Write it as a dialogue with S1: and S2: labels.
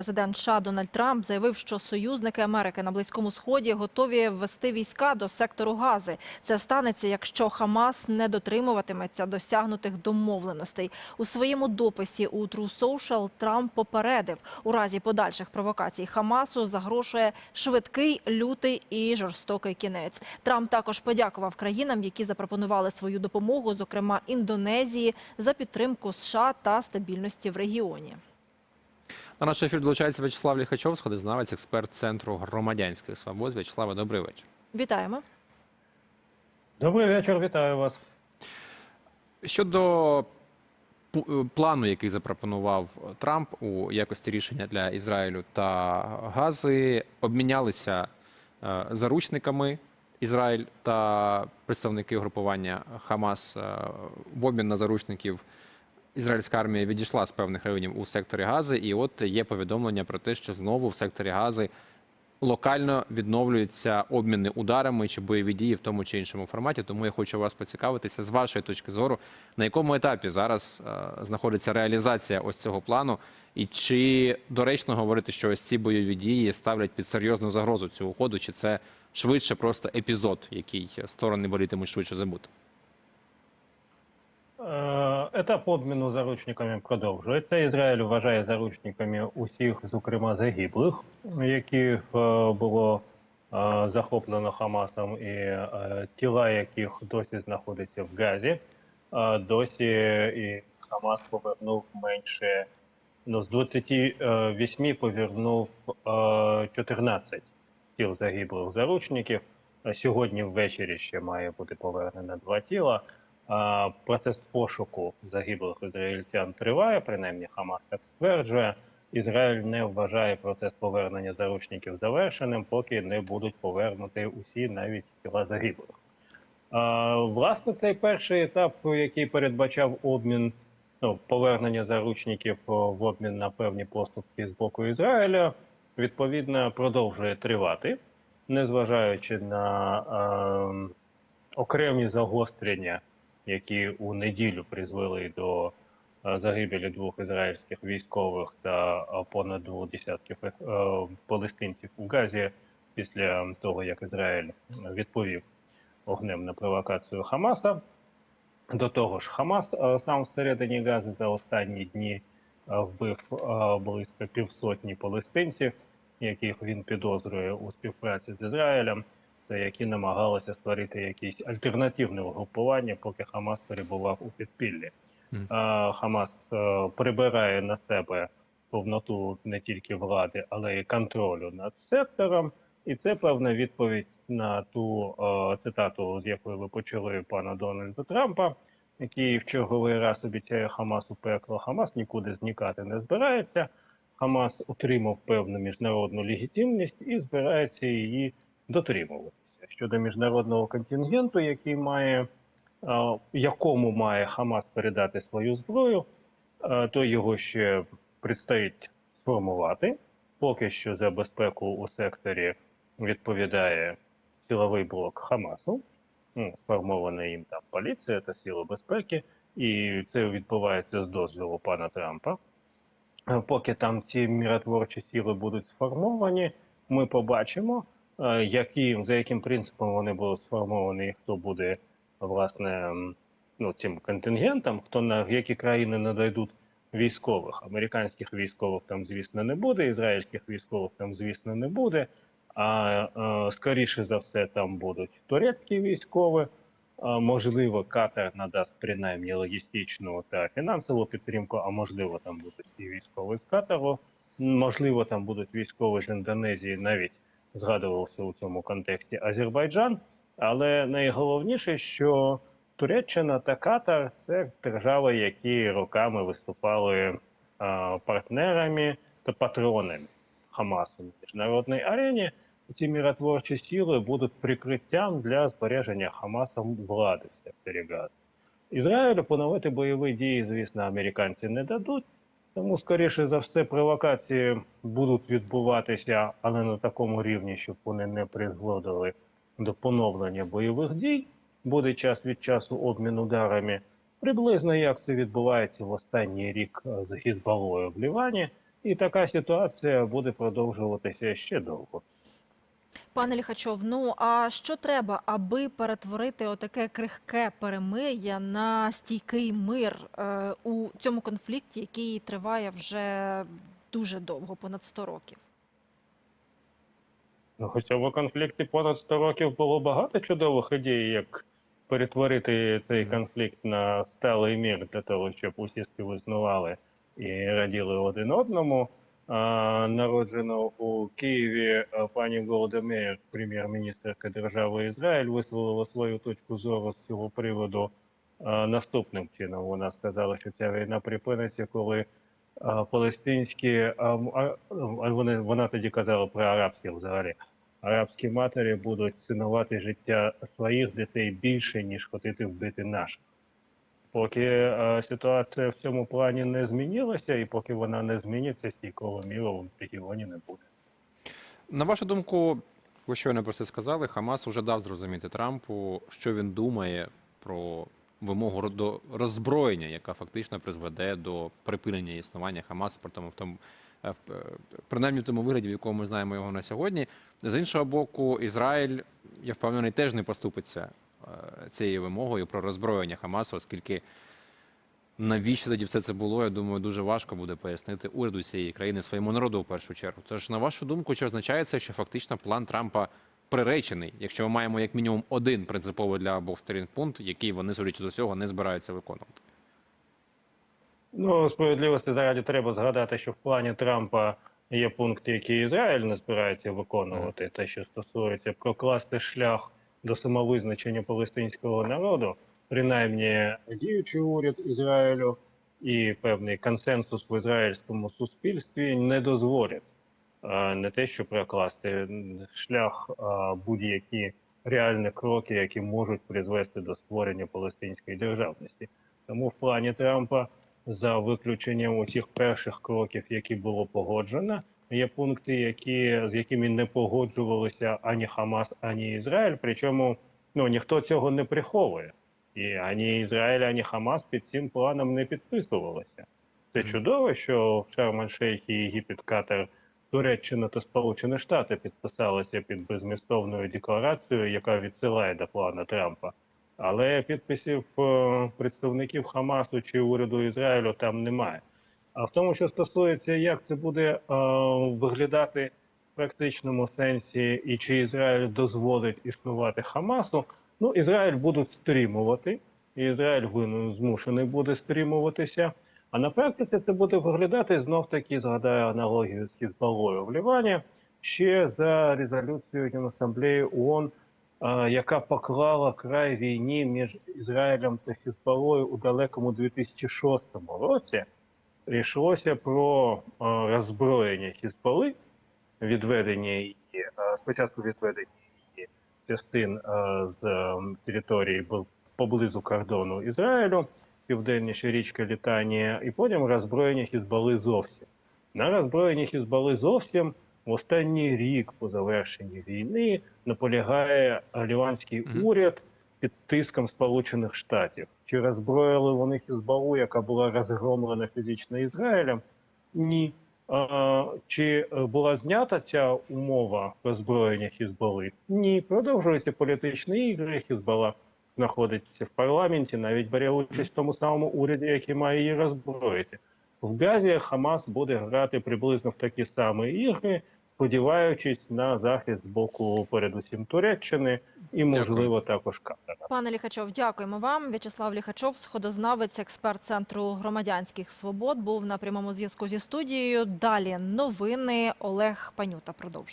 S1: Президент США Дональд Трамп заявив, що союзники Америки на Близькому Сході готові ввести війська до сектору Гази. Це станеться, якщо Хамас не дотримуватиметься досягнутих домовленостей. У своєму дописі у True Social Трамп попередив, у разі подальших провокацій Хамасу загрошує швидкий, лютий і жорстокий кінець. Трамп також подякував країнам, які запропонували свою допомогу, зокрема Індонезії, за підтримку США та стабільності в регіоні.
S2: На наш ефір долучається В'ячеслав Ліхачов, сходознавець, експерт Центру громадянських свобод. В'ячеславе, добрий вечір.
S1: Вітаємо.
S3: Добрий вечір, вітаю вас.
S2: Щодо плану, який запропонував Трамп у якості рішення для Ізраїлю та Гази, обмінялися е, заручниками Ізраїль та представники угрупування Хамас е, в обмін на заручників. Ізраїльська армія відійшла з певних районів у секторі Гази, і от є повідомлення про те, що знову в секторі Гази локально відновлюються обміни ударами чи бойові дії в тому чи іншому форматі. Тому я хочу вас поцікавитися з вашої точки зору, на якому етапі зараз е, знаходиться реалізація ось цього плану, і чи доречно говорити, що ось ці бойові дії ставлять під серйозну загрозу цю угоду, чи це швидше просто епізод, який сторони волітимуть швидше забути?
S3: Е, Етап обміну заручниками продовжується. Ізраїль вважає заручниками усіх, зокрема загиблих, яких е, було е, захоплено Хамасом, і е, тіла яких досі знаходяться в Газі. Е, Досі і Хамас повернув менше. Ну, з 28 повернув е, 14 тіл загиблих заручників. Е, Сьогодні ввечері ще має бути повернено два тіла. Процес пошуку загиблих ізраїльтян триває, принаймні Хамас так стверджує. Ізраїль не вважає процес повернення заручників завершеним, поки не будуть повернуті усі навіть тіла загиблих. Власне, цей перший етап, який передбачав обмін, ну, повернення заручників в обмін на певні поступки з боку Ізраїля, відповідно продовжує тривати, незважаючи на е, окремі загострення які у неділю призвели до е, загибелі двох ізраїльських військових та е, понад двох десятків е, палестинців у Газі після того, як Ізраїль відповів огнем на провокацію Хамаса. До того ж, Хамас сам всередині Гази за останні дні вбив близько півсотні палестинців, яких він підозрює у співпраці з Ізраїлем які намагалися створити якісь альтернативне угрупування, поки Хамас перебував у підпіллі. А, Хамас е, прибирає на себе повноту не тільки влади, але й контролю над сектором, і це певна відповідь на ту е, цитату, з якої ви почали пана Дональда Трампа, який в черговий раз обіцяє Хамасу пекло. Хамас нікуди зникати не збирається. Хамас отримав певну міжнародну легітимність і збирається її дотримуватися щодо міжнародного контингенту, який має е, якому має Хамас передати свою зброю, е, то його ще предстоїть сформувати. Поки що за безпеку у секторі відповідає силовий блок Хамасу, ну, сформована їм там поліція та сили безпеки, і це відбувається з дозволу пана Трампа. Е, Поки там ці миротворчі сили будуть сформовані, ми побачимо, е, які, за яким принципом вони будуть сформовані, і хто буде власне ну, цим контингентом, хто на які країни надайдуть військових. Американських військових там, звісно, не буде, ізраїльських військових там, звісно, не буде. А е, скоріше за все, там будуть турецькі військові. Можливо, Катар надасть принаймні логістичну та фінансову підтримку, а можливо, там будуть і військові з Катару. Можливо, там будуть військові з Індонезії, навіть згадувався у цьому контексті Азербайджан. Але найголовніше, що Туреччина та Катар це держави, які роками виступали а, партнерами та патронами Хамасу на міжнародній арені. Ці миротворчі сили будуть прикриттям для збереження Хамасом влади в секторі Газу. Ізраїлю поновити бойові дії, звісно, американці не дадуть. Тому, скоріше за все, провокації будуть відбуватися, але на такому рівні, щоб вони не призводили до поновлення бойових дій. Буде час від часу обмін ударами. Приблизно як це відбувається в останній рік з Гізбалою в Лівані. І така ситуація буде продовжуватися ще довго.
S1: Пане Ліхачов, ну а що треба, аби перетворити отаке крихке перемир'я на стійкий мир е, у цьому конфлікті, який триває вже дуже довго, понад 100 років?
S3: Ну, у цьому конфлікті понад 100 років було багато чудових ідей, як перетворити цей конфлікт на сталий мір для того, щоб усі співіснували і раділи один одному. Народжена у Києві пані Голда Меїр, прем'єр-міністрка держави Ізраїль, висловила свою точку зору з цього приводу наступним чином. Вона сказала, що ця війна припиниться, коли палестинські вони вона тоді казала про арабських взагалі. Арабські матері будуть цінувати життя своїх дітей більше, ніж хотіти вбити наших. Поки е, ситуація в цьому плані не змінилася, і поки вона не зміниться, стійкого міру в регіоні не буде.
S2: На вашу думку, ви щойно про це сказали, Хамас уже дав зрозуміти Трампу, що він думає про вимогу до роззброєння, яка фактично призведе до припинення існування Хамасу, при тому в тому е, е, принаймні в тому вигляді, в якому ми знаємо його на сьогодні. З іншого боку, Ізраїль, я впевнений, теж не поступиться цією вимогою про роззброєння Хамасу, оскільки навіщо тоді все це було, я думаю, дуже важко буде пояснити уряду цієї країни своєму народу в першу чергу. Тож, на вашу думку, чи означає це, що фактично план Трампа приречений, якщо ми маємо як мінімум один принциповий для обох сторін пункт, який вони, судячи з усього, не збираються виконувати?
S3: Ну, справедливості заради треба згадати, що в плані Трампа є пункти, які Ізраїль не збирається виконувати, те, що стосується прокласти шлях до самовизначення палестинського народу, принаймні діючий уряд Ізраїлю і певний консенсус в ізраїльському суспільстві не дозволять не те, що прокласти шлях будь-які реальні кроки, які можуть призвести до створення палестинської державності. Тому в плані Трампа за виключенням усіх перших кроків, які було погоджено. Є пункти, які з якими не погоджувалися ані Хамас, ані Ізраїль. Причому ну ніхто цього не приховує, і ані Ізраїль, ані Хамас під цим планом не підписувалися. Це чудово, що Шарм-Ель-Шейх і Єгипет, Катар, Туреччина та Сполучені Штати підписалися під безмістовною декларацією, яка відсилає до плану Трампа. Але підписів е, представників Хамасу чи уряду Ізраїлю там немає. А в тому, що стосується, як це буде е, виглядати в практичному сенсі, і чи Ізраїль дозволить існувати Хамасу, ну Ізраїль будуть стримувати, і Ізраїль винен змушений буде стримуватися. А на практиці це буде виглядати знов таки, згадаю аналогію з Хізбалою в Лівані, ще за резолюцією Генасамблеї ООН е, яка поклала край війні між Ізраїлем та Хізбалою у далекому 2006 році, йшлося про е, роззброєння Хізбали, відведення її, е, спочатку відведення її частин е, з території поблизу кордону Ізраїлю, південніше річка Літанія, і потім роззброєння Хізбали зовсім. На роззброєнні Хізбали зовсім в останній рік по завершенні війни наполягає ліванський уряд під тиском Сполучених Штатів. Чи роззброїли вони Хізбалу, яка була розгромлена фізично Ізраїлем? Ні. Чи була знята ця умова роззброєння Хізбали? Ні. Продовжуються політичні ігри. Хізбала знаходиться в парламенті, навіть бере участь в тому самому уряді, який має її роззброїти. В Газі Хамас буде грати приблизно в такі самі ігри, сподіваючись на захист з боку, передусім Туреччини і, можливо, також Катара.
S1: Пане Ліхачов, дякуємо вам. В'ячеслав Ліхачов, сходознавець, експерт центру громадянських свобод, був на прямому зв'язку зі студією. Далі новини Олег Панюта продовжує.